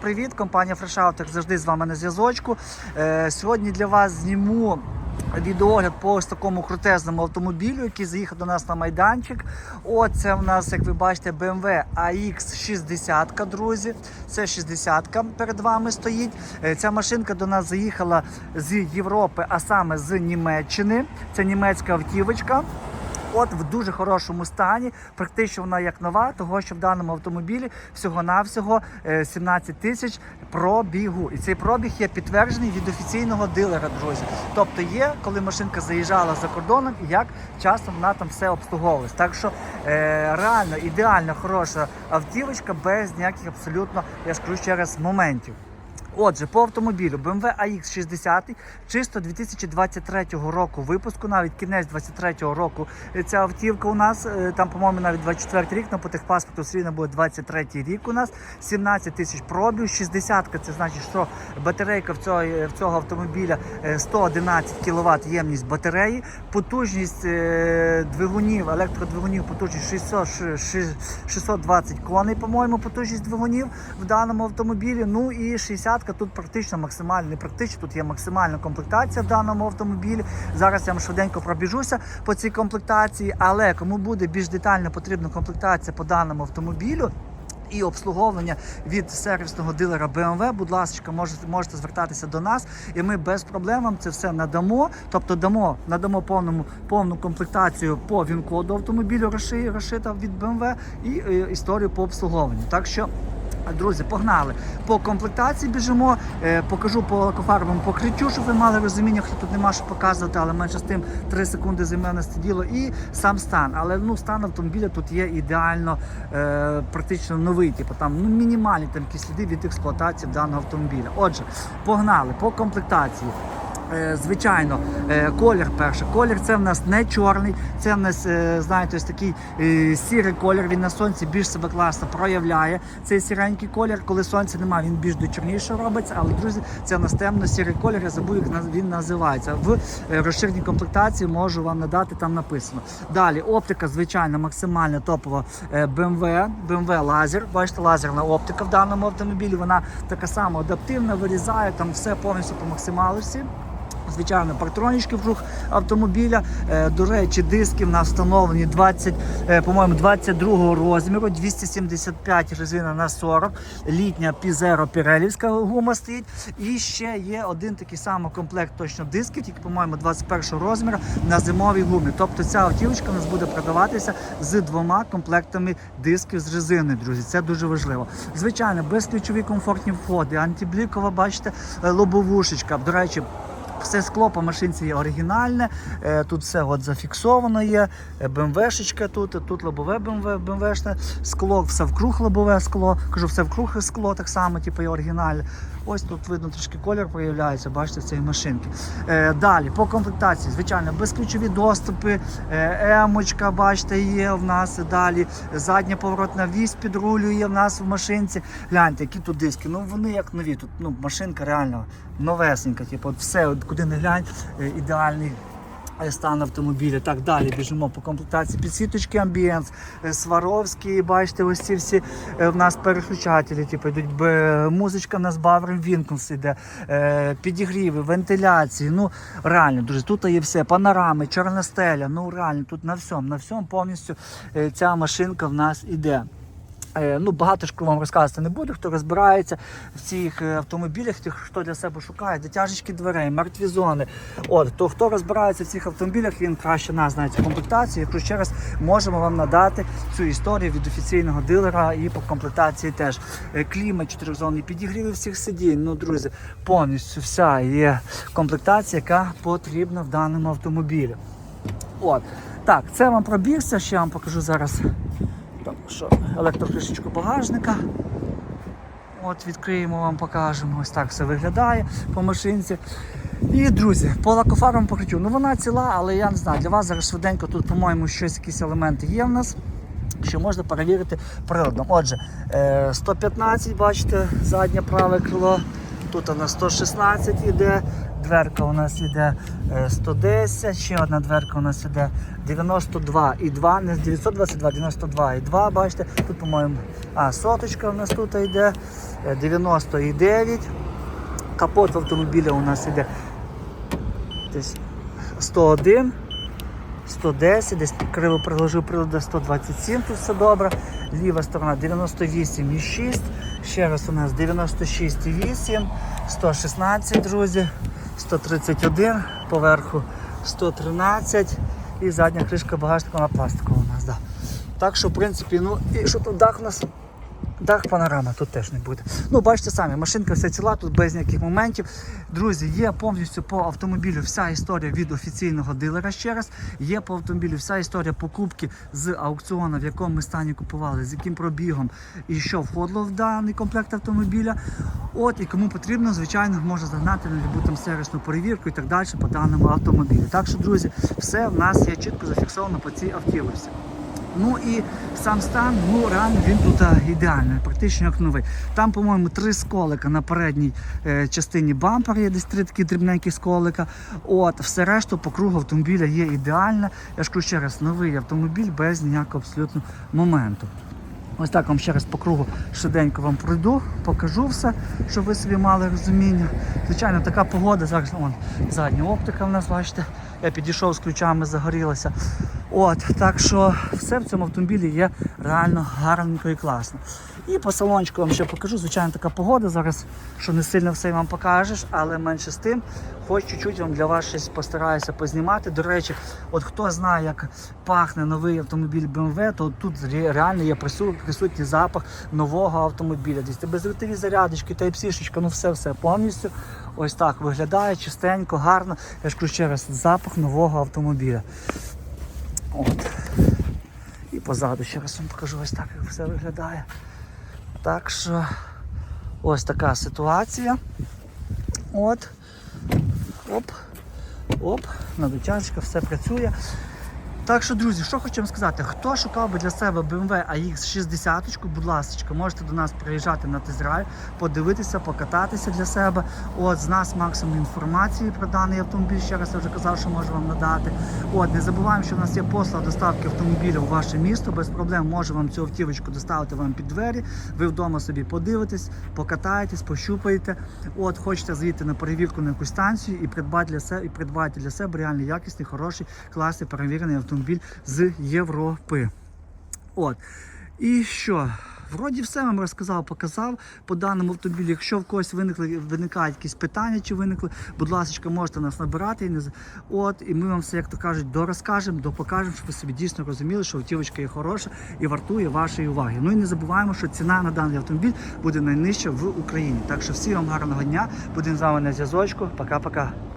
Привіт, компанія FreshOut, як завжди з вами на зв'язочку. Е, сьогодні для вас зніму відеогляд по ось такому крутезному автомобілю, який заїхав до нас на майданчик. От це в нас, як ви бачите, BMW AX60, друзі. Це 60 перед вами стоїть. Е, Ця машинка до нас заїхала з Європи, а саме з Німеччини. Це німецька автівочка. От в дуже хорошому стані, практично вона як нова, того що в даному автомобілі всього-навсього е, 17 тисяч пробігу. І цей пробіг є підтверджений від офіційного дилера, друзі. Тобто є, коли машинка заїжджала за кордоном і як часто вона там все обслуговувалась. Так що е, реально ідеально хороша автівочка без ніяких абсолютно, я скажу ще раз, моментів. Отже, по автомобілю BMW AX60, чисто 2023 року випуску, навіть кінець 2023 року. Е, ця автівка у нас, е, там, по-моєму, навіть 24 рік, але по техпаспорту все буде 23 рік у нас, 17 тисяч пробів, 60 це значить, що батарейка в цього, в цього автомобіля е, 111 кВт ємність батареї, потужність е, двигунів, електродвигунів, потужність 600, ши- 620 коней, по-моєму, потужність двигунів в даному автомобілі. Ну і 60 тут практично максимально, не практично, тут є максимальна комплектація в даному автомобілі. Зараз я вам швиденько пробіжуся по цій комплектації, але кому буде більш детально потрібна комплектація по даному автомобілю. І обслуговування від сервісного дилера BMW, будь ласка, можете, можете звертатися до нас, і ми без проблем вам це все надамо. Тобто дамо, надамо повному, повну комплектацію по він-коду автомобілю розши- розшита від BMW і е, історію по обслуговуванню. Так що. Друзі, погнали. По комплектації біжимо. Е, покажу по лакофарбовому покриттю, щоб ви мали розуміння, хто тут нема що показувати, але менше з тим 3 секунди займе на діло. І сам стан. Але ну стан автомобіля тут є ідеально е, практично новий. Типу там ну мінімальні там якісь сліди від експлуатації даного автомобіля. Отже, погнали по комплектації. Е, Звичайно, е, колір перший. Колір це в нас не чорний, це в нас, е, знаєте, ось такий сірий колір. Він на сонці більш себе класно проявляє. Цей сіренький колір, коли сонця немає, він більш до чорнішого робиться. Але друзі, це в нас темно-сірий колір. Я забув, як він називається. В розширеній комплектації можу вам надати, там написано. Далі оптика, звичайно, максимально топова BMW, BMW лазер. Бачите, лазерна оптика в даному автомобілі. Вона така сама адаптивна, вирізає там все повністю по максималості. Звичайно, партронічки в рух автомобіля. Е, До речі, диски в нас встановлені 20, е, по-моєму, 22 розміру, 275 резина на 40, літня Пізеро Пірелівська гума стоїть. І ще є один такий самий комплект точно дисків, тільки, по-моєму, 21 розміру на зимовій гумі. Тобто ця автівочка у нас буде продаватися з двома комплектами дисків з резини, друзі. Це дуже важливо. Звичайно, безключові комфортні входи, антиблікова, бачите, е, лобовушечка. До речі, все скло по машинці є оригінальне, е, тут все от зафіксовано є. е, БМВшечка тут, тут лобове БМВ, БМВшне скло, все вкруг лобове скло. Кажу, все вкруг скло так само, типу є оригінальне. Ось тут видно трішки колір проявляється, бачите, цієї машинки. Е, далі, по комплектації, звичайно, безключові доступи, е, емочка, бачите, є в нас далі. Задня поворотна вісь під рулю є в нас в машинці. Гляньте, які тут диски. Ну вони як нові. Тут ну, машинка реально новесенька. Типу, все, куди не глянь, е, ідеальний. Стан автомобіля. Так далі біжимо по комплектації. Підсвіточки амбієнс, е, Сваровські, бачите, ось ці всі е, в нас переключателі, типу, йдуть музичка в нас Баврим Вінкунс іде, е, підігріви, вентиляції. Ну реально, друзі, тут є все, панорами, чорна стеля. Ну реально, тут на всьому, на всьому повністю ця машинка в нас іде. Е, Ну, багато ж вам розказувати не буду, хто розбирається в цих е, автомобілях, тих, хто для себе шукає, дотяжечки дверей, мертві зони. От, то хто розбирається в цих автомобілях, він краще нас знає цю комплектацію. Якщо ще раз можемо вам надати цю історію від офіційного дилера і по комплектації теж. Е, Клімат, чотиризонний підігріви всіх сидінь. Ну, друзі, повністю вся є комплектація, яка потрібна в даному автомобілі. От. Так, це вам пробігся, ще вам покажу зараз. Що електрокришечку багажника. От відкриємо вам, покажемо. Ось так все виглядає по машинці. І, друзі, по лакофарбовому покриттю. Ну вона ціла, але я не знаю, для вас зараз швиденько тут, по-моєму, щось, якісь елементи є в нас. Що можна перевірити приладом. Отже, е, 115, бачите, заднє праве крило. Тут у нас 116 іде, дверка у нас іде е, 110, ще одна дверка у нас іде 92 і 2, не 922, 92 і 2, бачите, тут, по-моєму, а, соточка у нас тут йде, е, 99. Капот в автомобіля у нас іде десь 101. 110, десь криво приложив приладу 127, тут все добре. Ліва сторона 98,6. Ще раз у нас 96,8, 116, друзі, 131, поверху 113 і задня кришка багажника на пластикова у нас. Да. Так що, в принципі, ну і що тут дах у нас? Дах панорама тут теж не буде. Ну, бачите самі, машинка вся ціла, тут без ніяких моментів. Друзі, є повністю по автомобілю вся історія від офіційного дилера ще раз. Є по автомобілю вся історія покупки з аукціону, в якому ми стані купували, з яким пробігом і що входило в даний комплект автомобіля. От і кому потрібно, звичайно, може загнати на любу там сервісну перевірку і так далі по даному автомобілю. Так що, друзі, все в нас є чітко зафіксовано по цій автівці. Ну і сам стан, ну реально він тут ідеальний, практично як новий. Там, по-моєму, три сколика на передній е, частині бампера є десь три такі дрібненькі сколика. От, все решту по кругу автомобіля є ідеальне. Я ж кажу ще раз, новий автомобіль без ніякого абсолютно моменту. Ось так вам ще раз по кругу швиденько вам пройду, покажу все, щоб ви собі мали розуміння. Звичайно, така погода, зараз вон, задня оптика в нас, бачите, я підійшов з ключами, загорілася. От, так що все в цьому автомобілі є реально гарненько і класно. І по салончику вам ще покажу. Звичайно, така погода зараз, що не сильно все вам покажеш, але менше з тим, хоч чуть-чуть вам для вас щось постараюся познімати. До речі, от хто знає, як пахне новий автомобіль BMW, то тут реально є присутній запах нового автомобіля. Десь безротові зарядочки, та й псішечка, ну все-все повністю. Ось так виглядає чистенько, гарно. Я ж кажу ще раз, запах нового автомобіля. От. І позаду ще раз вам покажу ось так, як все виглядає. Так що ось така ситуація. От. Оп. Оп, на дотяжечка, все працює. Так що, друзі, що хочу вам сказати, хто шукав би для себе BMW AX60, будь ласка, можете до нас приїжджати на тест-драйв, подивитися, покататися для себе. От з нас максимум інформації про даний автомобіль. Ще раз я вже казав, що можу вам надати. От не забуваємо, що в нас є послуга доставки автомобіля у ваше місто. Без проблем може вам цю автівочку доставити вам під двері. Ви вдома собі подивитесь, покатаєтесь, пощупаєте. От хочете заїти на перевірку на якусь станцію і придбати для себе і придбати для себе реально якісний, хороший, класний перевірений автомобіль з Європи. От. І що? Вроді все вам розказав, показав по даному автомобілю. Якщо в когось виникли, виникають якісь питання чи виникли, будь ласка, можете нас набирати. От, і ми вам все, як то кажуть, дорозкажемо, допокажемо, щоб ви собі дійсно розуміли, що автівочка є хороша і вартує вашої уваги. Ну і не забуваємо, що ціна на даний автомобіль буде найнижча в Україні. Так що всім вам гарного дня. Будемо з вами на зв'язочку. Пока-пока.